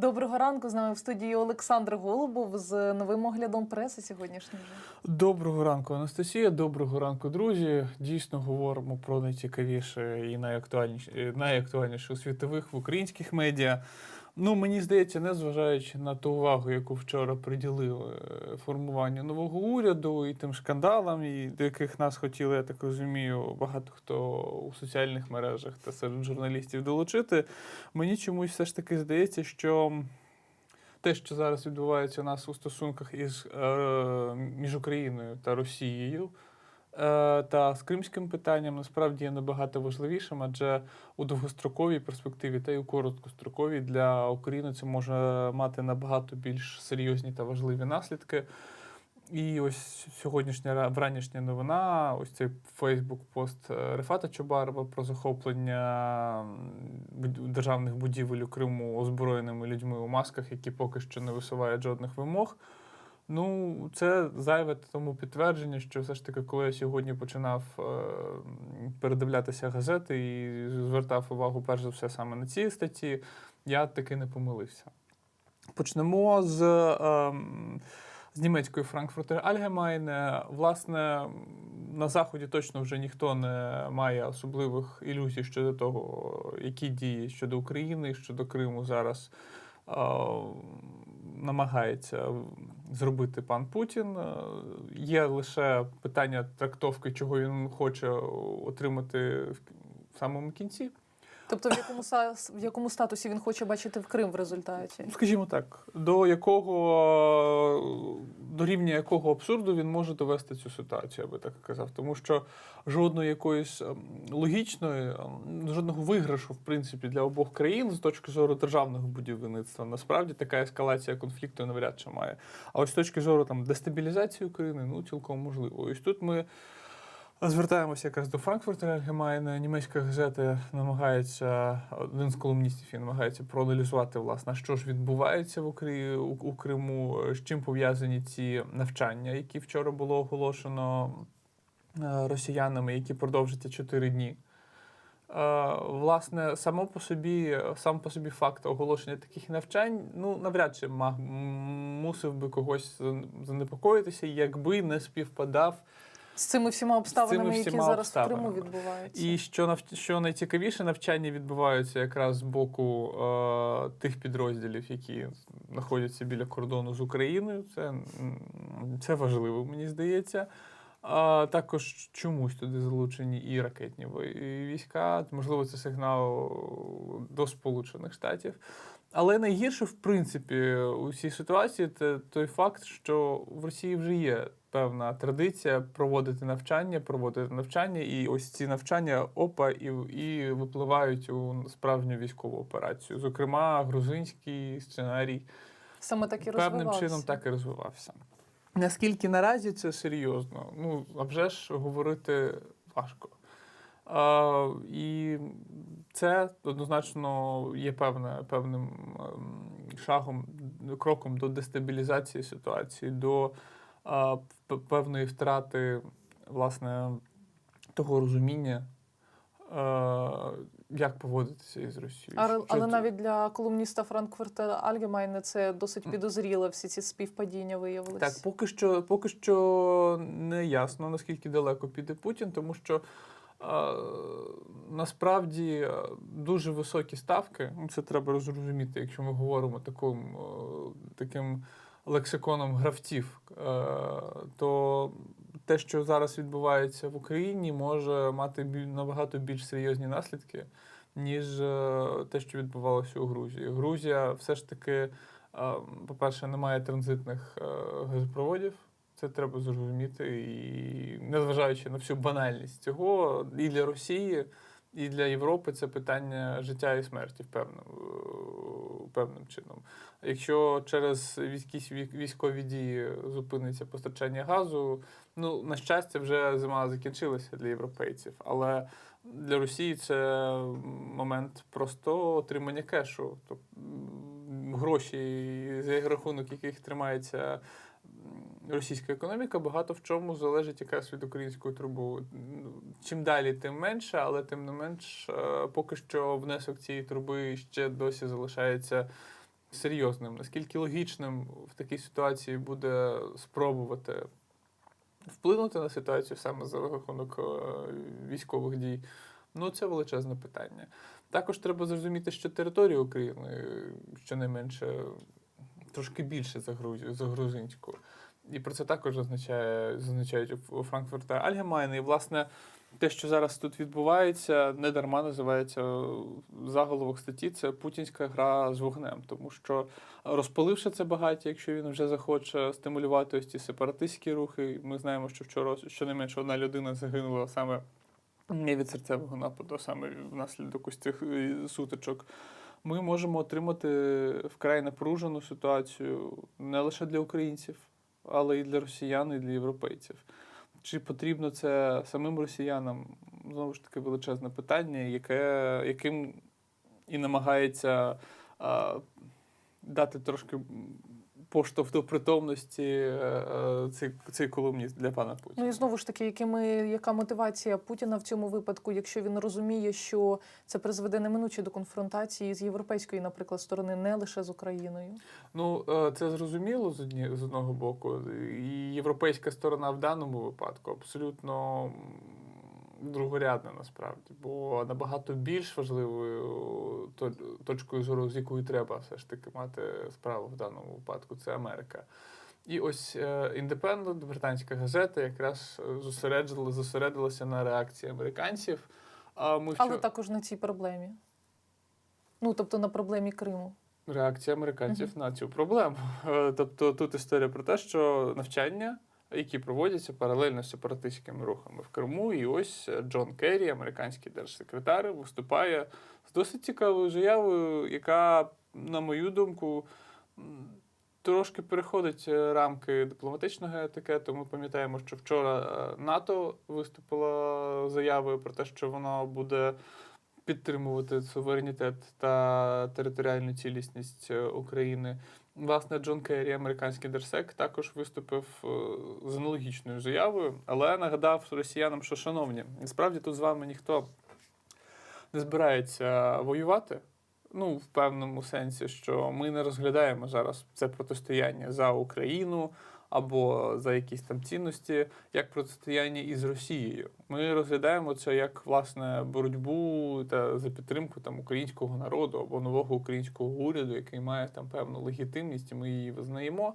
Доброго ранку. З нами в студії Олександр Голубов з новим оглядом преси сьогоднішнього. Доброго ранку, Анастасія. Доброго ранку, друзі. Дійсно говоримо про найцікавіше і найактуальніше, найактуальніше у світових в українських медіа. Ну, мені здається, незважаючи на ту увагу, яку вчора приділили е, формуванню нового уряду і тим шкандалам, і до яких нас хотіли, я так розумію, багато хто у соціальних мережах та серед журналістів долучити. Мені чомусь все ж таки здається, що те, що зараз відбувається у нас у стосунках із е, між Україною та Росією. Е, Та з кримським питанням насправді є набагато важливішим, адже у довгостроковій перспективі та й у короткостроковій для України це може мати набагато більш серйозні та важливі наслідки. І ось сьогоднішня ра- вранішня новина, ось цей Фейсбук-пост е, Рефата Чубарова про захоплення державних будівель у Криму озброєними людьми у масках, які поки що не висувають жодних вимог. Ну, це зайве тому підтвердження, що все ж таки, коли я сьогодні починав е, передивлятися газети і звертав увагу перш за все саме на ці статті, я таки не помилився. Почнемо з, ем, з німецької Frankfurter Allgemeine. Власне, на Заході точно вже ніхто не має особливих ілюзій щодо того, які дії щодо України, щодо Криму зараз е, намагається зробити пан Путін. Е, Є лише питання трактовки, чого він хоче отримати в самому кінці. Тобто, в якому в якому статусі він хоче бачити в Крим в результаті? Скажімо так, до якого до рівня якого абсурду він може довести цю ситуацію, я би так казав. Тому що жодної якоїсь ем, логічної, ем, жодного виграшу, в принципі, для обох країн з точки зору державного будівництва, насправді така ескалація конфлікту навряд чи має. А ось з точки зору там дестабілізації України, ну цілком можливо. Ось тут ми. Звертаємося якраз до Франкфурта Allgemeine. Німецька газета намагається, один з колумністів він намагається проаналізувати, власне, що ж відбувається в Украї... у, у Криму, з чим пов'язані ці навчання, які вчора було оголошено е, росіянами, які продовжаться 4 дні. Е, Власне, само по собі, сам по собі факт оголошення таких навчань, ну навряд чи мусив би когось занепокоїтися, якби не співпадав З цими всіма обставинами, які всіма зараз в Криму відбуваються. І що нав... що найцікавіше, навчання відбуваються якраз з боку е, тих підрозділів, які знаходяться біля кордону з Україною. Це, це важливо, мені здається. А також чомусь туди залучені і ракетні війська. Можливо, це сигнал до Сполучених Штатів. Але найгірше, в принципі, у цій ситуації це той факт, що в Росії вже є певна традиція проводити навчання, проводити навчання, і ось ці навчання опа і, і випливають у справжню військову операцію. Зокрема, грузинський сценарій Саме так і певним розвивався. чином так і розвивався. Наскільки наразі це серйозно? Ну, а вже ж говорити важко. А, і це однозначно є певне, певним ем, шагом, кроком до дестабілізації ситуації, до а, певної втрати власне того розуміння, як поводитися із Росією. Але, але навіть для колумніста Франкфурта Allgemeine це досить підозріло, всі ці співпадіння виявилися. Так, поки що, поки що не ясно, наскільки далеко піде Путін, тому що насправді дуже високі ставки. ну, Це треба розуміти, якщо ми говоримо таким, таким лексиконом гравців, е, то те, що зараз відбувається в Україні, може мати набагато більш серйозні наслідки, ніж е, те, що відбувалося у Грузії. Грузія все ж таки. Е, По-перше, немає транзитних е, газопроводів. Це треба зрозуміти. І незважаючи на всю банальність цього, і для Росії, і для Європи це питання життя і смерті певним, певним чином. Якщо через якісь вій- військові дії зупиниться постачання газу, ну на щастя, вже зима закінчилася для європейців. Але для Росії це момент просто отримання кешу. Тобто гроші, за рахунок яких тримається російська економіка, багато в чому залежить якраз від української труби. Ну, Чим далі, тим менше, але тим не менш, е, поки що внесок цієї труби ще досі залишається серйозним, наскільки логічним в такій ситуації буде спробувати вплинути на ситуацію саме за рахунок е, військових дій. Ну, це величезне питання. Також треба зрозуміти, що територія України щонайменше трошки більше за, Грузію, за грузинську. І про це також зазначає, зазначають у- Франкфурта Альгемайне. І, власне, те, що зараз тут відбувається, не дарма називається заголовок статті. Це путінська гра з вогнем, тому що розпаливши це багаття, якщо він вже захоче стимулювати ось ці сепаратистські рухи. Ми знаємо, що вчора щонайменше одна людина загинула саме не від серцевого нападу, а саме внаслідок ось цих е, сутичок. Ми можемо отримати вкрай напружену ситуацію не лише для українців, але і для росіян, і для європейців. Чи потрібно це самим росіянам? Знову ж таки, величезне питання, яке, яким і намагається а, дати трошки поштовх до притомності е, е, цей, цей колумніст для пана Путіна. Ну і знову ж таки, якими, яка мотивація Путіна в цьому випадку, якщо він розуміє, що це призведе неминуче до конфронтації з європейської, наприклад, сторони, не лише з Україною? Ну, е, це зрозуміло з, одні, з одного боку. І європейська сторона в даному випадку абсолютно другорядна насправді, бо набагато більш важливою точкою зору, з якою треба все ж таки мати справу в даному випадку, це Америка. І ось е, Independent, британська газета, якраз е, зосередила, зосередилася на реакції американців. А ми Але вчора... також на цій проблемі. Ну, тобто на проблемі Криму. реакція американців на цю проблему. Е, Тобто тут історія про те, що навчання, які проводяться паралельно з сепаратистськими рухами в Криму, і ось е, Джон Керрі, американський держсекретар, виступає з досить цікавою заявою, яка, на мою думку, трошки переходить е, рамки дипломатичного етикету. Ми пам'ятаємо, що вчора е, НАТО виступило заявою про те, що воно буде підтримувати суверенітет та територіальну цілісність України. Власне, Джон Керрі, американський дерсек, також виступив е, з аналогічною заявою, але нагадав росіянам, що шановні, насправді тут з вами ніхто не збирається воювати. Ну, в певному сенсі, що ми не розглядаємо зараз це протистояння за Україну або за якісь там цінності, як протистояння із Росією. Ми розглядаємо це як власне боротьбу та за підтримку там українського народу або нового українського уряду, який має там певну легітимність, і ми її визнаємо.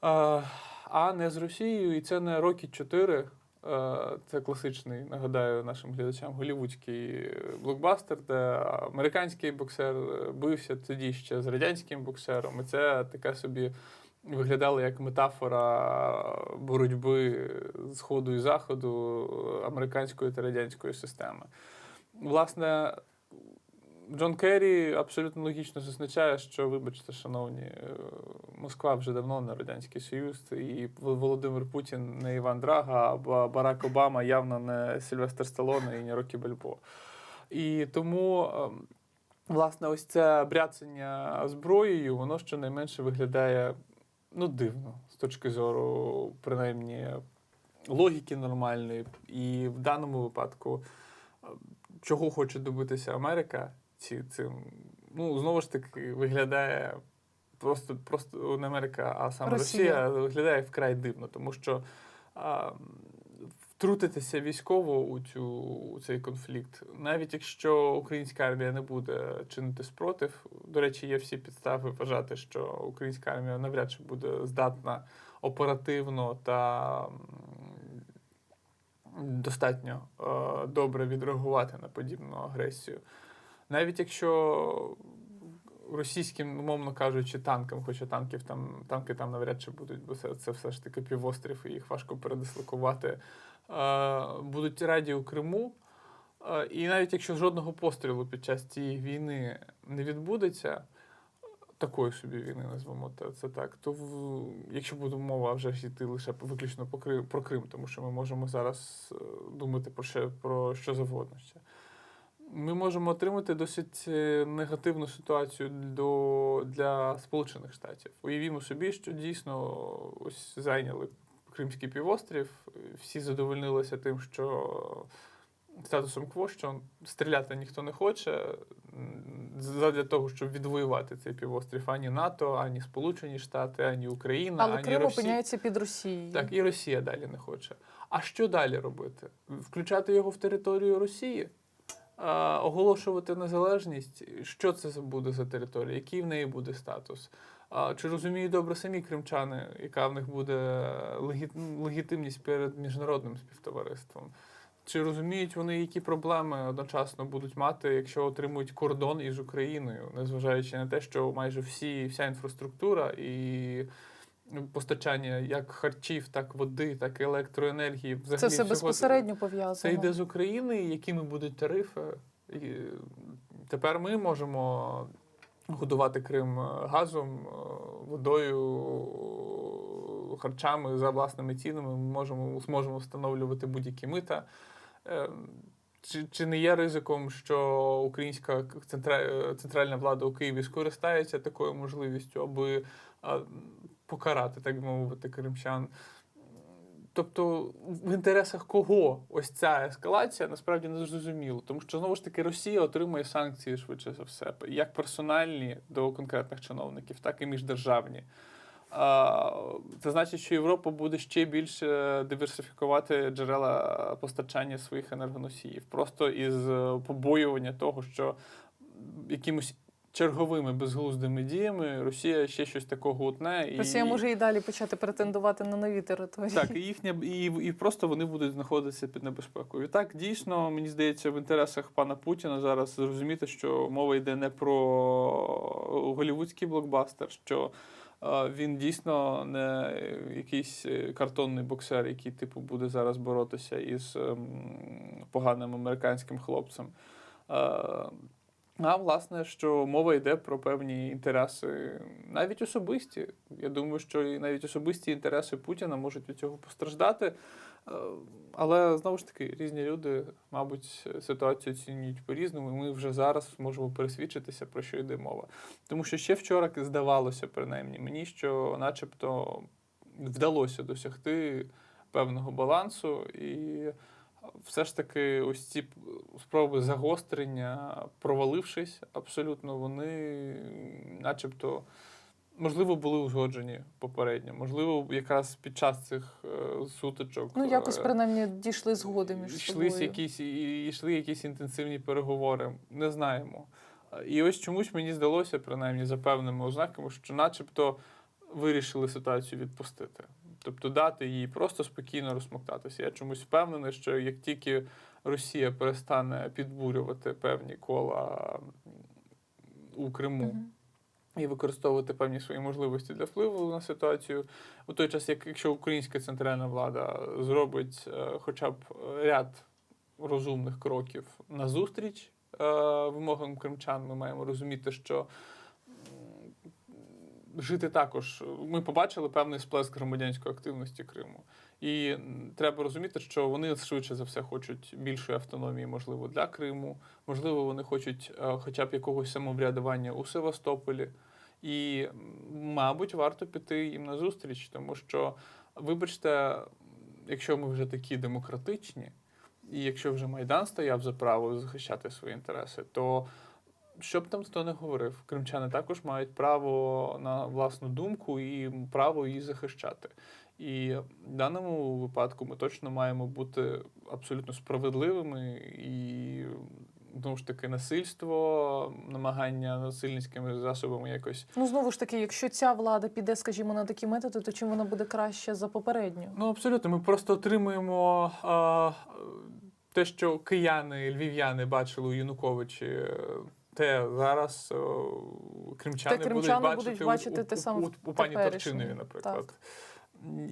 А, не з Росією, і це не роки 4. Е, Це класичний, нагадаю нашим глядачам, голівудський блокбастер, де американський боксер бився тоді ще з радянським боксером. І це таке собі виглядало як метафора боротьби Сходу і Заходу американської та радянської системи. Власне, Джон Керрі абсолютно логічно зазначає, що, вибачте, шановні, е, Москва вже давно не Радянський Союз, і Володимир Путін не Іван Драга, а Барак Обама явно не Сильвестр Сталоне і не Рокі Бальбо. І тому, ем, власне, ось це бряцання зброєю, воно щонайменше виглядає ну, дивно з точки зору, принаймні, логіки нормальної. І в даному випадку, е, чого хоче добитися Америка, ці, цим, ну, знову ж таки, виглядає просто, просто не Америка, а саме Росія. Росія, виглядає вкрай дивно, тому що а, втрутитися військово у, цю, у цей конфлікт, навіть якщо українська армія не буде чинити спротив, до речі, є всі підстави вважати, що українська армія навряд чи буде здатна оперативно та достатньо е, добре відреагувати на подібну агресію. Навіть якщо російським, умовно кажучи, танкам, хоча танків там танки там навряд чи будуть, бо це, це все ж таки півострів, і їх важко передислокувати. Е, будуть раді у Криму. Е, і навіть якщо жодного пострілу під час цієї війни не відбудеться, такої собі війни назвемо це так, то в, якщо буде мова вже ж йти лише виключно про Крим, тому що ми можемо зараз е, думати про що, про що завгодно ще. Ми можемо отримати досить е, негативну ситуацію до, для Сполучених Штатів. Уявімо собі, що дійсно ось зайняли Кримський півострів, всі задовольнилися тим, що статусом кво, що стріляти ніхто не хоче для того, щоб відвоювати цей півострів ані НАТО, ані Сполучені Штати, ані Україна, Але ані Крим Росія. опиняється під Росією. Так, і Росія далі не хоче. А що далі робити? Включати його в територію Росії? А, оголошувати незалежність? Що це буде за територія? Який в неї буде статус? Чи розуміють добре самі кримчани, яка в них буде легі- легітимність перед міжнародним співтовариством? Чи розуміють вони, які проблеми одночасно будуть мати, якщо отримують кордон із Україною, незважаючи на те, що майже всі, вся інфраструктура і постачання як харчів, так води, так і електроенергії, взагалі Це все безпосередньо це йде з України, якими будуть тарифи. І тепер ми можемо годувати Крим е, газом, е, водою, харчами за власними цінами. Ми можемо зможемо встановлювати будь-які мита. Е, Чи, чи не є ризиком, що українська центральна влада у Києві скористається такою можливістю, аби покарати, так би мовити, кримчан? Тобто, в інтересах кого ось ця ескалація насправді не зрозуміло. Тому що знову ж таки Росія отримує санкції швидше за все, як персональні до конкретних чиновників, так і міждержавні. Це значить, що Європа буде ще більше диверсифікувати джерела постачання своїх енергоносіїв, просто із е, побоювання того, що якимось черговими безглуздими діями Росія ще щось такого утне. Росія може і далі почати претендувати на нові території. Так, і їхня і, і просто вони будуть знаходитися під небезпекою. І так, дійсно, мені здається, в інтересах пана Путіна зараз зрозуміти, що мова йде не про голівудський блокбастер, що е, він дійсно не якийсь е, картонний боксер, який типу буде зараз боротися із ем, поганим американським хлопцем. А власне, що мова йде про певні інтереси, навіть особисті. Я думаю, що і навіть особисті інтереси Путіна можуть від цього постраждати. Е, Але знову ж таки, різні люди, мабуть, ситуацію оцінюють по-різному. і Ми вже зараз можемо пересвідчитися, про що йде мова. Тому що ще вчора здавалося, принаймні, мені, що, начебто, вдалося досягти певного балансу і все ж таки, ось ці спроби загострення, провалившись, абсолютно, вони, начебто, можливо, були узгоджені попередньо. Можливо, якраз під час цих е, сутичок. Ну, якось е, принаймні дійшли згоди між собою. якісь, йшли якісь інтенсивні переговори. Не знаємо. І ось чомусь мені здалося, принаймні, за певними ознаками, що начебто вирішили ситуацію відпустити. Тобто дати їй просто спокійно розсмоктатися. Я чомусь впевнений, що як тільки Росія перестане підбурювати певні кола у Криму і використовувати певні свої можливості для впливу на ситуацію, у той час, як якщо українська центральна влада зробить е, хоча б ряд розумних кроків назустріч е, вимогам кримчан, ми маємо розуміти, що жити також. Ми побачили певний сплеск громадянської активності Криму. І треба розуміти, що вони швидше за все хочуть більшої автономії, можливо, для Криму. Можливо, вони хочуть е, хоча б якогось самоврядування у Севастополі. І, мабуть, варто піти їм на зустріч, тому що, вибачте, якщо ми вже такі демократичні, і якщо вже Майдан стояв за право захищати свої інтереси, то що б там хто не говорив, кримчани також мають право на власну думку і право її захищати. І в даному випадку ми точно маємо бути абсолютно справедливими і знову ж таки насильство, намагання насильницькими засобами якось. Ну знову ж таки, якщо ця влада піде, скажімо, на такі методи, то чим вона буде краще за попередню? Ну абсолютно, ми просто отримуємо а, те, що кияни, львів'яни бачили у Януковичі. Те зараз о, кримчани, Те кримчани будуть будуть бачити, бачити у, те у, саме у, у пані. Торчинові, наприклад. Так.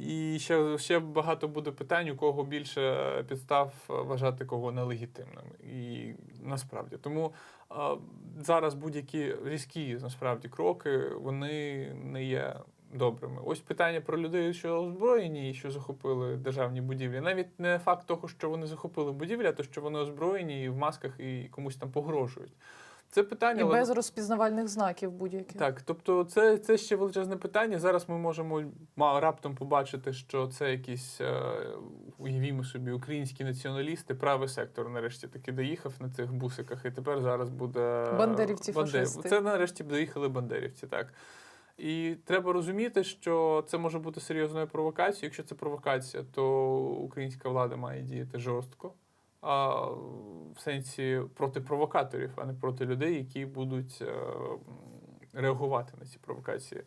І ще, ще багато буде питань, у кого більше підстав вважати кого нелегітимним. І насправді. Тому а, зараз будь-які різкі насправді кроки вони не є добрими. Ось питання про людей, що озброєні і що захопили державні будівлі. Навіть не факт того, що вони захопили будівлі, а то, що вони озброєні і в масках і комусь там погрожують. Це питання І але- без розпізнавальних знаків будь-яких. Так, тобто це, це ще величезне питання. Зараз ми можемо раптом побачити, що це якісь е, уявімо собі українські націоналісти, правий сектор нарешті таки доїхав на цих бусиках, і тепер зараз буде Бандерівці, Бандер- фашисти. Це нарешті доїхали бандерівці, так. І треба розуміти, що це може бути серйозною провокацією. Якщо це провокація, то українська влада має діяти жорстко. А в сенсі проти провокаторів, а не проти людей, які будуть е, реагувати на ці провокації.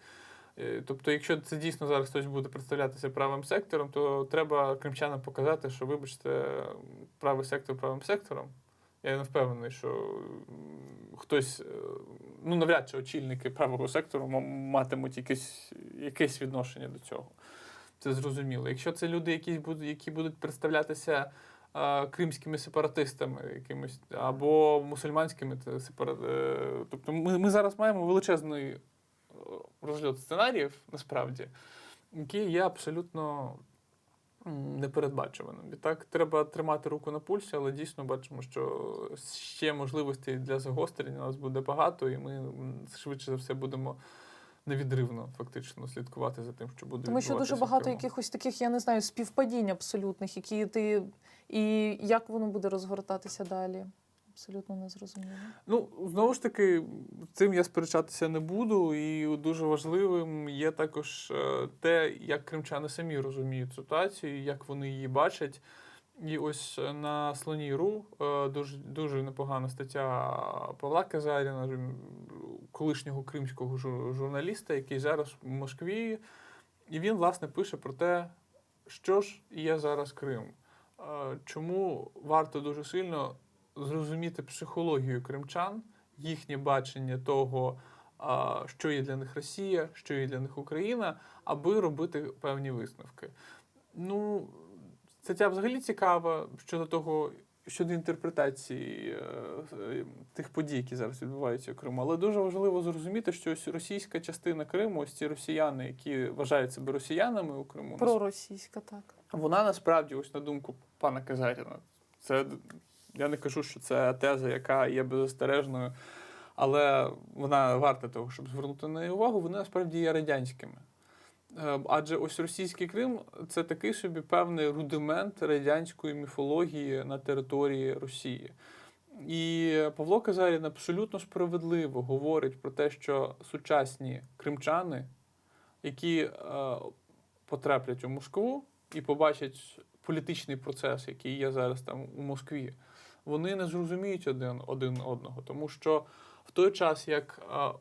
Е, Тобто, якщо це дійсно зараз хтось буде представлятися правим сектором, то треба кримчанам показати, що, вибачте, правий сектор правим сектором. Я не впевнений, що хтось, е, ну навряд чи очільники правого сектору матимуть якесь, якесь відношення до цього. Це зрозуміло. Якщо це люди, які будуть, які будуть представлятися кримськими сепаратистами, якимось або мусульманськими те сепара... е, Тобто ми, ми зараз маємо величезний е, розгляд сценаріїв, насправді, які є абсолютно непередбачуваним. Відтак треба тримати руку на пульсі, але дійсно бачимо, що ще можливостей для загострення у нас буде багато, і ми швидше за все будемо невідривно фактично слідкувати за тим, що буде Тому що дуже багато якихось таких, я не знаю, співпадінь абсолютних, які ти. І як воно буде розгортатися далі? Абсолютно незрозуміло. Ну, знову ж таки, цим я сперечатися не буду, і дуже важливим є також е, те, як кримчани самі розуміють ситуацію, як вони її бачать. І ось е, на Слоній.ру е, дуже, дуже непогана стаття Павла Казаріна, колишнього кримського журналіста, який зараз в Москві. І він, власне, пише про те, що ж є зараз Крим. Чому варто дуже сильно зрозуміти психологію кримчан, їхнє бачення того, що є для них Росія, що є для них Україна, аби робити певні висновки. Ну, стаття взагалі цікава щодо того, щодо інтерпретації е, е, тих подій, які зараз відбуваються у Криму. Але дуже важливо зрозуміти, що ось російська частина Криму, ось ці росіяни, які вважають себе росіянами у Криму, Проросійська, так. вона насправді, ось на думку пана Казаріна, це я не кажу, що це теза, яка є беззастережною, але вона варта того, щоб звернути на неї увагу, вони насправді є радянськими. Е, Адже ось російський Крим це такий собі певний рудимент радянської міфології на території Росії. І Павло Казарін абсолютно справедливо говорить про те, що сучасні кримчани, які е, потраплять у Москву і побачать політичний процес, який є зараз там у Москві, вони не зрозуміють один, один одного. Тому що в той час, як е,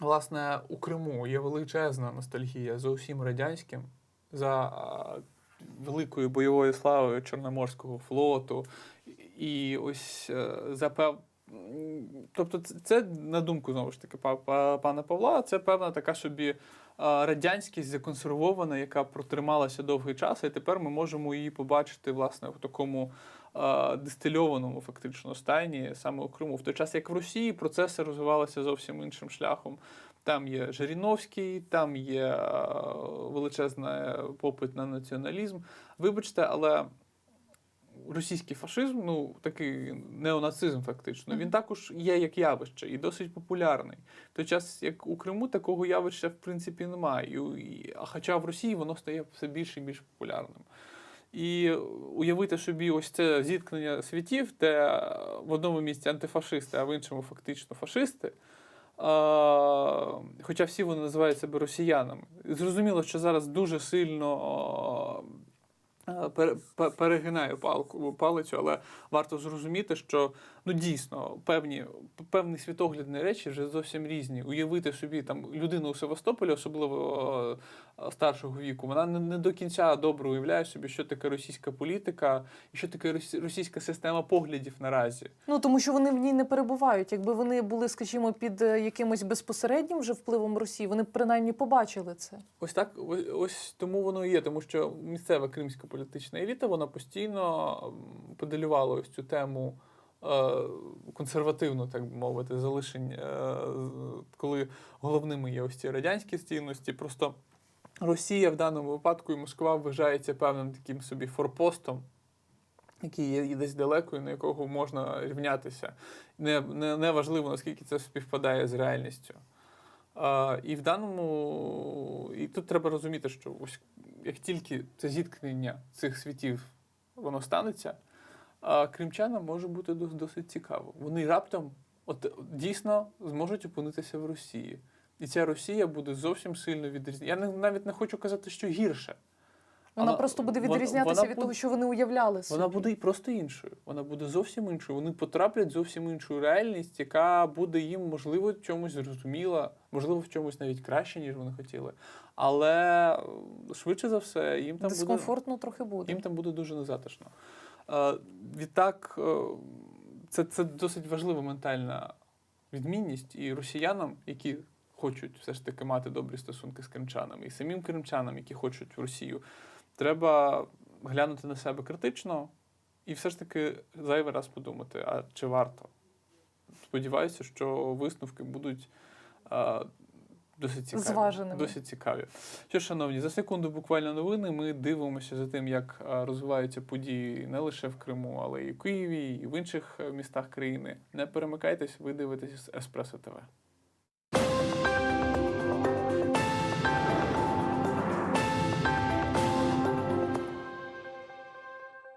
власне у Криму є величезна ностальгія за усім радянським, за великою бойовою славою Чорноморського флоту, і ось е, за пев... Тобто, це, на думку знову ж таки па- па- пана Павла, це певна така собі радянськість законсервована, яка протрималася довгий час, і тепер ми можемо її побачити власне в такому дистильованому фактично стані саме у Криму. В той час, як в Росії, процеси розвивалися зовсім іншим шляхом. Там є Жириновський, там є величезний попит на націоналізм. Вибачте, але російський фашизм, ну такий неонацизм, фактично, він також є як явище і досить популярний. В той час, як у Криму, такого явища в принципі немає. І, хоча в Росії воно стає все більше і більш популярним. І уявити собі ось це зіткнення світів, де в одному місці антифашисти, а в іншому фактично фашисти. Хоча всі вони називають себе росіянами. Зрозуміло, що зараз дуже сильно перегинаю палку, палицю, але варто зрозуміти, що ну дійсно певні, певні світоглядні речі вже зовсім різні. Уявити собі там людину у Севастополі, особливо е, старшого віку, вона не, не до кінця добре уявляє собі, що таке російська політика і що таке росі- російська система поглядів наразі. Ну тому що вони в ній не перебувають. Якби вони були, скажімо, під е, якимось безпосереднім вже впливом Росії, вони б принаймні побачили це. Ось так, ось, ось тому воно і є, тому що місцева кримська політична еліта вона постійно м, поделювала ось цю тему е, консервативну, так би мовити, залишень, е, коли головними є ось ці радянські цінності. Просто Росія в даному випадку і Москва вважається певним таким собі форпостом який є десь далеко, і на якого можна рівнятися. Не, не, не важливо, наскільки це співпадає з реальністю. А, і в даному, і тут треба розуміти, що ось як тільки це зіткнення цих світів воно станеться, кримчанам може бути дос- досить цікаво. Вони раптом от, дійсно зможуть опинитися в Росії. І ця Росія буде зовсім сильно відрізнятися. Я навіть не хочу казати, що гірше. Вона Вона- просто буде відрізнятися вона від того, що вони уявляли собі. Вона буде і просто іншою. Вона буде зовсім іншою. Вони потраплять в зовсім іншу реальність, яка буде їм, можливо, в чомусь зрозуміла, можливо, в чомусь навіть краще, ніж вони хотіли. Але швидше за все, їм там буде, трохи буде. їм там буде дуже незатишно. Е, Відтак, е, це, це досить важлива ментальна відмінність і росіянам, які хочуть все ж таки мати добрі стосунки з кримчанами, і самим кримчанам, які хочуть в Росію, треба глянути на себе критично і все ж таки зайвий раз подумати, а чи варто? Сподіваюся, що висновки будуть. е, Досить цікаві. Зваженими. Досить цікаві. Що, шановні, за секунду буквально новини. Ми дивимося за тим, як розвиваються події не лише в Криму, але й у Києві, і в інших е, містах країни. Не перемикайтесь, ви дивитесь Еспресо ТВ.